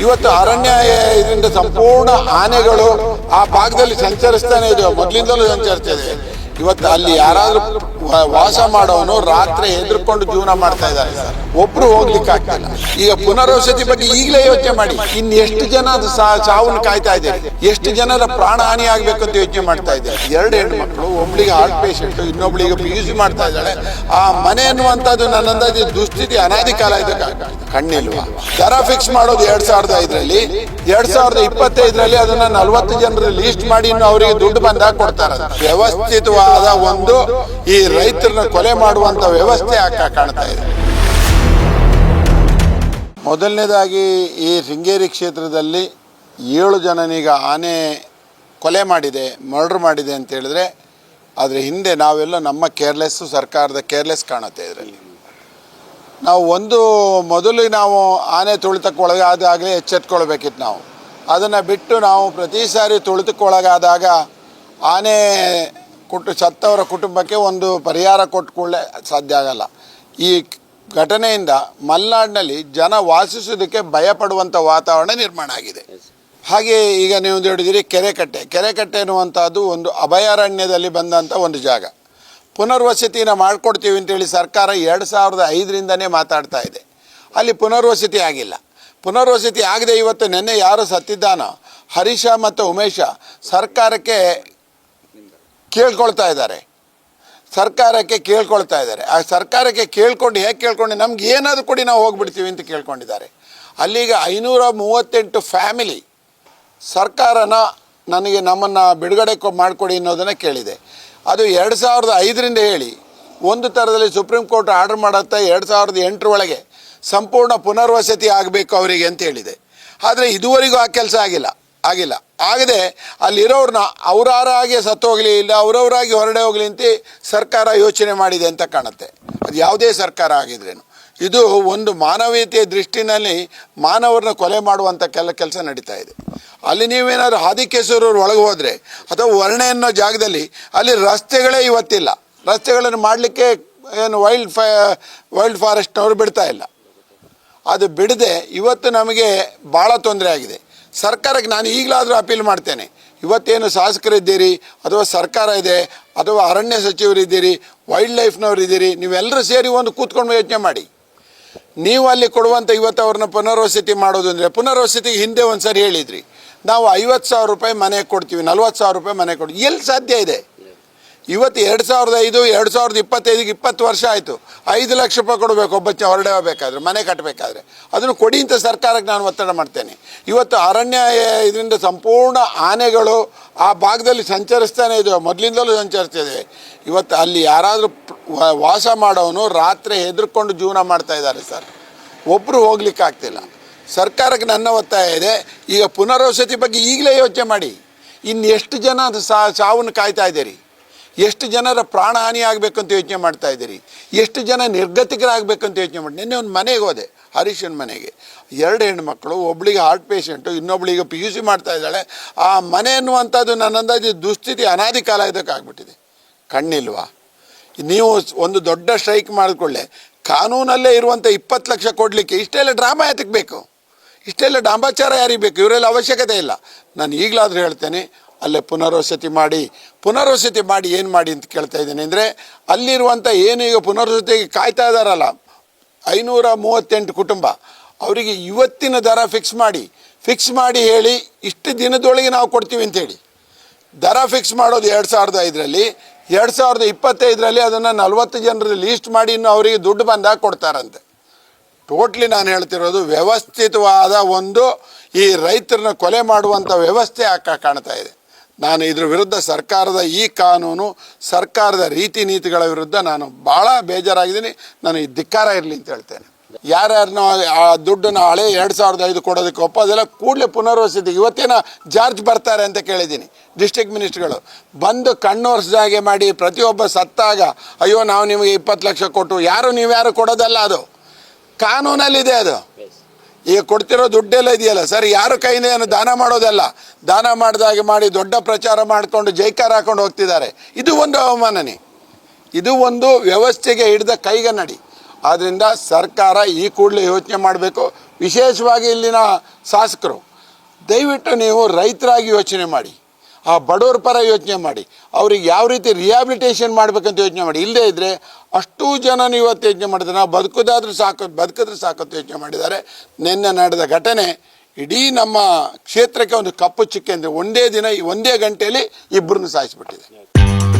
ಇವತ್ತು ಅರಣ್ಯ ಇದರಿಂದ ಸಂಪೂರ್ಣ ಆನೆಗಳು ಆ ಭಾಗದಲ್ಲಿ ಸಂಚರಿಸ್ತಾನೆ ಇದೆ ಮೊದಲಿಂದಲೂ ಸಂಚರಿಸ್ತಾ ಇದೆ. ಇವತ್ತು ಅಲ್ಲಿ ಯಾರಾದ್ರೂ ವಾಸ ಮಾಡೋನು ರಾತ್ರಿ ಹೆದರ್ಕೊಂಡು ಜೀವನ ಮಾಡ್ತಾ ಇದ್ದಾರೆ ಒಬ್ರು ಹೋಗ್ಲಿಕ್ಕೆ ಆಗ್ತಿಲ್ಲ. ಈಗ ಪುನರ್ವಸತಿ ಬಗ್ಗೆ ಈಗಲೇ ಯೋಚನೆ ಮಾಡಿ. ಇನ್ ಎಷ್ಟು ಜನ ಅದು ಸಾವನ್ನ ಕಾಯ್ತಾ ಇದೆ ಎಷ್ಟು ಜನರ ಪ್ರಾಣ ಹಾನಿ ಆಗ್ಬೇಕು ಅಂತ ಯೋಚನೆ ಮಾಡ್ತಾ ಇದ್ದಾರೆ? ಎರಡು ಹೆಣ್ಮಕ್ಳು ಒಬ್ಳಿಗೆ ಹಾರ್ಟ್ ಪೇಷಂಟ್ ಇನ್ನೊಬ್ಳಿಗೆ ಯೂಸ್ ಮಾಡ್ತಾ ಇದ್ದಾಳೆ. ಆ ಮನೆ ಅನ್ನುವಂಥದ್ದು ನನ್ನ ಅಂದಾಜು ದುಸ್ಥಿತಿ, ಅನಾದಿ ಕಾಲ ಇದೆ ಕಣ್ಣಿಲ್ವಾ? ದರ ಫಿಕ್ಸ್ ಮಾಡೋದು ಎರಡ್ ಸಾವಿರದ ಐದರಲ್ಲಿ. ಎರಡ್ ಸಾವಿರದ ಇಪ್ಪತ್ತೈದರಲ್ಲಿ ಅದನ್ನ ನಲವತ್ತು ಜನರ ಲೀಸ್ಟ್ ಮಾಡಿ ಇನ್ನು ಅವರಿಗೆ ದುಡ್ಡು ಬಂದಾಗ ಕೊಡ್ತಾರೆ ವ್ಯವಸ್ಥಿತವಾದ ಒಂದು ಈ ರೈತರನ್ನ ಕೊಲೆ ಮಾಡುವಂತ ವ್ಯವಸ್ಥೆ ಆಗ ಕಾಣ್ತಾ ಇದೆ. ಮೊದಲನೇದಾಗಿ ಈ ಶೃಂಗೇರಿ ಕ್ಷೇತ್ರದಲ್ಲಿ ಏಳು ಜನನೀಗ ಆನೆ ಕೊಲೆ ಮಾಡಿದೆ ಮರ್ಡರ್ ಮಾಡಿದೆ ಅಂತ ಹೇಳಿದ್ರೆ ಅದರ ಹಿಂದೆ ನಾವೆಲ್ಲ ನಮ್ಮ ಕೇರ್ಲೆಸ್ಸು ಸರ್ಕಾರದ ಕೇರ್ಲೆಸ್ ಕಾಣುತ್ತೆ ಇದರಲ್ಲಿ. ನಾವು ಒಂದು ಮೊದಲು ನಾವು ಆನೆ ತುಳಿತಕ್ಕೆ ಒಳಗಾದಾಗಲೇ ಎಚ್ಚೆತ್ಕೊಳ್ಬೇಕಿತ್ತು ನಾವು. ಅದನ್ನು ಬಿಟ್ಟು ನಾವು ಪ್ರತಿ ಸಾರಿ ತುಳಿತಕ್ಕೊಳಗಾದಾಗ ಆನೆ ಕುಟು ಸತ್ತವರ ಕುಟುಂಬಕ್ಕೆ ಒಂದು ಪರಿಹಾರ ಕೊಟ್ಟುಕೊಳ್ಳೆ ಸಾಧ್ಯ ಆಗಲ್ಲ. ಈ ಘಟನೆಯಿಂದ ಮಲೆನಾಡಿನಲ್ಲಿ ಜನ ವಾಸಿಸೋದಕ್ಕೆ ಭಯಪಡುವಂಥ ವಾತಾವರಣ ನಿರ್ಮಾಣ ಆಗಿದೆ. ಹಾಗೆ ಈಗ ನೀವು ಹೇಳಿದಿರಿ ಕೆರೆಕಟ್ಟೆ. ಕೆರೆಕಟ್ಟೆ ಎನ್ನುವಂಥದ್ದು ಒಂದು ಅಭಯಾರಣ್ಯದಲ್ಲಿ ಬಂದಂಥ ಒಂದು ಜಾಗ. ಪುನರ್ವಸತಿನ ಮಾಡ್ಕೊಡ್ತೀವಿ ಅಂತೇಳಿ ಸರ್ಕಾರ ಎರಡು ಸಾವಿರದ ಐದರಿಂದನೇ ಮಾತಾಡ್ತಾ ಇದೆ. ಅಲ್ಲಿ ಪುನರ್ವಸತಿ ಆಗಿಲ್ಲ. ಪುನರ್ವಸತಿ ಆಗದೆ ಇವತ್ತು ನಿನ್ನೆ ಯಾರು ಸತ್ತಿದ್ದಾನೋ ಹರೀಶ ಮತ್ತು ಉಮೇಶ ಸರ್ಕಾರಕ್ಕೆ ಕೇಳ್ಕೊಳ್ತಾ ಇದ್ದಾರೆ. ಸರ್ಕಾರಕ್ಕೆ ಕೇಳ್ಕೊಳ್ತಾ ಇದ್ದಾರೆ. ಆ ಸರ್ಕಾರಕ್ಕೆ ಕೇಳ್ಕೊಂಡು ಹೇಗೆ ಕೇಳ್ಕೊಂಡು ನಮ್ಗೆ ಏನಾದರೂ ಕೊಡಿ ನಾವು ಹೋಗ್ಬಿಡ್ತೀವಿ ಅಂತ ಕೇಳ್ಕೊಂಡಿದ್ದಾರೆ. ಅಲ್ಲಿಗೆ ಐನೂರ ಮೂವತ್ತೆಂಟು ಫ್ಯಾಮಿಲಿ ಸರ್ಕಾರನ ನನಗೆ ನಮ್ಮನ್ನು ಬಿಡುಗಡೆ ಮಾಡಿಕೊಡಿ ಅನ್ನೋದನ್ನು ಕೇಳಿದೆ. ಅದು ಎರಡು ಸಾವಿರದ ಐದರಿಂದ ಹೇಳಿ ಒಂದು ಥರದಲ್ಲಿ ಸುಪ್ರೀಂ ಕೋರ್ಟ್ ಆರ್ಡರ್ ಮಾಡುತ್ತಾ ಎರಡು ಸಾವಿರದ ಎಂಟರೊಳಗೆ ಸಂಪೂರ್ಣ ಪುನರ್ವಸತಿ ಆಗಬೇಕು ಅವರಿಗೆ ಅಂತ ಹೇಳಿದೆ. ಆದರೆ ಇದುವರೆಗೂ ಆ ಕೆಲಸ ಆಗಿಲ್ಲ. ಆಗಿಲ್ಲ. ಆಗದೆ ಅಲ್ಲಿರೋರನ್ನ ಅವರಾರಾಗೆ ಸತ್ತು ಹೋಗಲಿ ಇಲ್ಲ ಅವರವರಾಗಿ ಹೊರಡೆ ಹೋಗಲಿ ಅಂತ ಸರ್ಕಾರ ಯೋಚನೆ ಮಾಡಿದೆ ಅಂತ ಕಾಣುತ್ತೆ. ಅದು ಯಾವುದೇ ಸರ್ಕಾರ ಆಗಿದ್ರೇನು. ಇದು ಒಂದು ಮಾನವೀಯತೆಯ ದೃಷ್ಟಿನಲ್ಲಿ ಮಾನವರನ್ನ ಕೊಲೆ ಮಾಡುವಂಥ ಕೆಲ, ಕೆಲಸ ನಡೀತಾ ಇದೆ. ಅಲ್ಲಿ ನೀವೇನಾದ್ರು ಹಾದಿಕೆಸೂರವ್ರು ಒಳಗೆ ಹೋದರೆ ಅಥವಾ ವರ್ಣೆ ಅನ್ನೋ ಜಾಗದಲ್ಲಿ ಅಲ್ಲಿ ರಸ್ತೆಗಳೇ ಇವತ್ತಿಲ್ಲ. ರಸ್ತೆಗಳನ್ನು ಮಾಡಲಿಕ್ಕೆ ಏನು ವೈಲ್ಡ್ ಫೈ, ವೈಲ್ಡ್ ಫಾರೆಸ್ಟ್ನವರು ಬಿಡ್ತಾ ಇಲ್ಲ. ಅದು ಬಿಡದೆ ಇವತ್ತು ನಮಗೆ ಭಾಳ ತೊಂದರೆ ಆಗಿದೆ. ಸರ್ಕಾರಕ್ಕೆ ನಾನು ಈಗಲಾದರೂ ಅಪೀಲ್ ಮಾಡ್ತೇನೆ. ಇವತ್ತೇನು ಶಾಸಕರಿದ್ದೀರಿ, ಅಥವಾ ಸರ್ಕಾರ ಇದೆ, ಅಥವಾ ಅರಣ್ಯ ಸಚಿವರಿದ್ದೀರಿ ವೈಲ್ಡ್ ಲೈಫ್ನವ್ರು ಇದ್ದೀರಿ ನೀವೆಲ್ಲರೂ ಸೇರಿ ಒಂದು ಕೂತ್ಕೊಂಡು ಯೋಚನೆ ಮಾಡಿ. ನೀವು ಅಲ್ಲಿ ಕೊಡುವಂಥ ಇವತ್ತು ಅವ್ರನ್ನ ಪುನರ್ವಸತಿ ಮಾಡೋದು ಅಂದರೆ, ಪುನರ್ವಸತಿಗೆ ಹಿಂದೆ ಒಂದು ಸರಿ ಹೇಳಿದ್ರಿ. ನಾವು ಐವತ್ತು ಸಾವಿರ ರೂಪಾಯಿ ಮನೆ ಕೊಡ್ತೀವಿ, ನಲ್ವತ್ತು ಸಾವಿರ ರೂಪಾಯಿ ಮನೆ ಕೊಡ್ತೀವಿ. ಎಲ್ಲಿ ಸಾಧ್ಯ ಇದೆ? ಇವತ್ತು ಎರಡು ಸಾವಿರದ ಐದು, ಎರಡು ಸಾವಿರದ ಇಪ್ಪತ್ತೈದಿಗೆ ಇಪ್ಪತ್ತು ವರ್ಷ ಆಯಿತು. ಐದು ಲಕ್ಷ ರೂಪಾಯಿ ಕೊಡಬೇಕು ಒಬ್ಬ ಹೊರಡೆ ಹೋಗ್ಬೇಕಾದ್ರೆ, ಮನೆ ಕಟ್ಟಬೇಕಾದ್ರೆ ಅದನ್ನು ಕೊಡಿ ಅಂತ ಸರ್ಕಾರಕ್ಕೆ ನಾನು ಒತ್ತಡ ಮಾಡ್ತೇನೆ. ಇವತ್ತು ಅರಣ್ಯ ಇದರಿಂದ ಸಂಪೂರ್ಣ ಆನೆಗಳು ಆ ಭಾಗದಲ್ಲಿ ಸಂಚರಿಸ್ತಾನೆ ಇದೆ, ಮೊದಲಿಂದಲೂ ಸಂಚರಿಸ್ತಿದೆ. ಇವತ್ತು ಅಲ್ಲಿ ಯಾರಾದರೂ ವಾಸ ಮಾಡೋನು ರಾತ್ರಿ ಹೆದರ್ಕೊಂಡು ಜೀವನ ಮಾಡ್ತಾ ಇದ್ದಾರೆ ಸರ್. ಒಬ್ಬರು ಹೋಗ್ಲಿಕ್ಕೆ ಆಗ್ತಿಲ್ಲ. ಸರ್ಕಾರಕ್ಕೆ ನನ್ನ ಒತ್ತಾಯ ಇದೆ, ಈಗ ಪುನರ್ವಸತಿ ಬಗ್ಗೆ ಈಗಲೇ ಯೋಚನೆ ಮಾಡಿ. ಇನ್ನು ಎಷ್ಟು ಜನ ಅದು ಸಾವನ್ನು ಕಾಯ್ತಾ ಇದ್ದೀರಿ? ಎಷ್ಟು ಜನರ ಪ್ರಾಣ ಹಾನಿ ಆಗಬೇಕಂತ ಯೋಚನೆ ಮಾಡ್ತಾ ಇದ್ದೀರಿ? ಎಷ್ಟು ಜನ ನಿರ್ಗತಿಕರಾಗಬೇಕಂತ ಯೋಚನೆ ಮಾಡಿ ನಿನ್ನೆ ಒಂದು ಮನೆಗೆ ಹೋದೆ, ಹರೀಶನ ಮನೆಗೆ. ಎರಡು ಹೆಣ್ಮಕ್ಳು, ಒಬ್ಳಿಗೆ ಹಾರ್ಟ್ ಪೇಷಂಟು ಇನ್ನೊಬ್ಳಿಗೆ ಪಿ ಯು ಸಿ ಮಾಡ್ತಾ ಇದ್ದಾಳೆ. ಆ ಮನೆ ಅನ್ನುವಂಥದ್ದು ನನ್ನ ಅಂದಾಜು ದುಸ್ಥಿತಿ, ಅನಾದಿ ಕಾಲ ಇದಕ್ಕೆ ಆಗ್ಬಿಟ್ಟಿದೆ. ಕಣ್ಣಿಲ್ವಾ? ನೀವು ಒಂದು ದೊಡ್ಡ ಸ್ಟ್ರೈಕ್ ಮಾಡಿಕೊಳ್ಳೆ. ಕಾನೂನಲ್ಲೇ ಇರುವಂಥ ಇಪ್ಪತ್ತು ಲಕ್ಷ ಕೊಡಲಿಕ್ಕೆ ಇಷ್ಟೆಲ್ಲ ಡ್ರಾಮಾ ಯಾತಕ್ಕೆ ಬೇಕು? ಇಷ್ಟೆಲ್ಲ ಡಾಂಬಾಚಾರ ಯಾರಿಗೆ ಬೇಕು? ಇವರೆಲ್ಲ ಅವಶ್ಯಕತೆ ಇಲ್ಲ. ನಾನು ಈಗಲಾದರೂ ಹೇಳ್ತೇನೆ ಅಲ್ಲೇ ಪುನರ್ವಸತಿ ಮಾಡಿ ಪುನರ್ವಸತಿ ಮಾಡಿ ಏನು ಮಾಡಿ ಅಂತ ಕೇಳ್ತಾ ಇದ್ದೀನಿ ಅಂದರೆ ಅಲ್ಲಿರುವಂಥ ಏನು ಈಗ ಪುನರ್ವಸತಿಗೆ ಕಾಯ್ತಾ ಇದ್ದಾರಲ್ಲ ಐನೂರ ಮೂವತ್ತೆಂಟು ಕುಟುಂಬ, ಅವರಿಗೆ ಇವತ್ತಿನ ದರ ಫಿಕ್ಸ್ ಮಾಡಿ ಫಿಕ್ಸ್ ಮಾಡಿ ಹೇಳಿ ಇಷ್ಟು ದಿನದೊಳಗೆ ನಾವು ಕೊಡ್ತೀವಿ ಅಂತೇಳಿ ದರ ಫಿಕ್ಸ್ ಮಾಡೋದು ಎರಡು ಸಾವಿರದ ಐದರಲ್ಲಿ, ಎರಡು ಸಾವಿರದ ಇಪ್ಪತ್ತೈದರಲ್ಲಿ ಅದನ್ನು ನಲವತ್ತು ಜನರ ಲೀಸ್ಟ್ ಮಾಡಿ ಇನ್ನು ಅವರಿಗೆ ದುಡ್ಡು ಬಂದಾಗ ಕೊಡ್ತಾರಂತೆ. ಟೋಟ್ಲಿ ನಾನು ಹೇಳ್ತಿರೋದು ವ್ಯವಸ್ಥಿತವಾದ ಒಂದು ಈ ರೈತರನ್ನ ಕೊಲೆ ಮಾಡುವಂಥ ವ್ಯವಸ್ಥೆ ಆಕ ಕಾಣ್ತಾ ಇದೆ. ನಾನು ಇದ್ರ ವಿರುದ್ಧ ಸರ್ಕಾರದ ಈ ಕಾನೂನು, ಸರ್ಕಾರದ ರೀತಿ ನೀತಿಗಳ ವಿರುದ್ಧ ನಾನು ಭಾಳ ಬೇಜಾರಾಗಿದ್ದೀನಿ. ನಾನು ಧಿಕ್ಕಾರ ಇರಲಿ ಅಂತ ಹೇಳ್ತೇನೆ. ಯಾರ್ಯಾರನ್ನ ಆ ದುಡ್ಡನ್ನು ಹಳೆ ಎರಡು ಸಾವಿರದ ಐದು ಕೊಡೋದಕ್ಕೆ ಒಪ್ಪೋದೆಲ್ಲ ಕೂಡಲೇ ಪುನರ್ವಸತಿ ಇವತ್ತೇನ ಜಾರ್ಜ್ ಬರ್ತಾರೆ ಅಂತ ಕೇಳಿದ್ದೀನಿ ಡಿಸ್ಟಿಕ್ ಮಿನಿಸ್ಟ್ರುಗಳು. ಬಂದು ಕಣ್ಣೋರ್ಸ್ದಾಗೆ ಮಾಡಿ ಪ್ರತಿಯೊಬ್ಬ ಸತ್ತಾಗ, ಅಯ್ಯೋ, ನಾವು ನಿಮಗೆ ಇಪ್ಪತ್ತು ಲಕ್ಷ ಕೊಟ್ಟು, ಯಾರು ನೀವು ಯಾರು ಕೊಡೋದಲ್ಲ ಅದು? ಕಾನೂನಲ್ಲಿದೆ ಅದು. ಈಗ ಕೊಡ್ತಿರೋ ದುಡ್ಡೆಲ್ಲ ಇದೆಯಲ್ಲ ಸರ್, ಯಾರು ಕೈಯಿಂದ ಏನು ದಾನ ಮಾಡೋದಲ್ಲ. ದಾನ ಮಾಡಿದಾಗೆ ಮಾಡಿ ದೊಡ್ಡ ಪ್ರಚಾರ ಮಾಡಿಕೊಂಡು ಜೈಕಾರ ಹಾಕೊಂಡು ಹೋಗ್ತಿದ್ದಾರೆ. ಇದು ಒಂದು ಅವಮಾನನೆ. ಇದು ಒಂದು ವ್ಯವಸ್ಥೆಗೆ ಹಿಡಿದ ಕೈಗನ್ನಡಿ. ಆದ್ದರಿಂದ ಸರ್ಕಾರ ಈ ಕೂಡಲೇ ಯೋಚನೆ ಮಾಡಬೇಕು. ವಿಶೇಷವಾಗಿ ಇಲ್ಲಿನ ಶಾಸಕರು, ದಯವಿಟ್ಟು ನೀವು ರೈತರಾಗಿ ಯೋಚನೆ ಮಾಡಿ. ಆ ಬಡವ್ರ ಪರ ಯೋಚನೆ ಮಾಡಿ. ಅವ್ರಿಗೆ ಯಾವ ರೀತಿ ರಿಯಾಬಿಲಿಟೇಷನ್ ಮಾಡಬೇಕಂತ ಯೋಚನೆ ಮಾಡಿ. ಇಲ್ಲದೇ ಇದ್ದರೆ ಅಷ್ಟೂ ಜನ ಇವತ್ತು ಯೋಚನೆ ಮಾಡಿದ್ರೆ ನಾವು ಬದುಕೋದಾದ್ರೂ ಸಾಕು, ಬದುಕಿದ್ರೆ ಸಾಕು ಅಂತ ಯೋಚನೆ ಮಾಡಿದ್ದಾರೆ. ನಿನ್ನೆ ನಡೆದ ಘಟನೆ, ಇಡೀ ನಮ್ಮ ಕ್ಷೇತ್ರಕ್ಕೆ ಒಂದು ಕಪ್ಪು ಚಿಕ್ಕೆ ಅಂದರೆ ಒಂದೇ ದಿನ, ಒಂದೇ ಗಂಟೆಯಲ್ಲಿ ಇಬ್ಬರನ್ನು ಸಾಯಿಸಿಬಿಟ್ಟಿದೆ.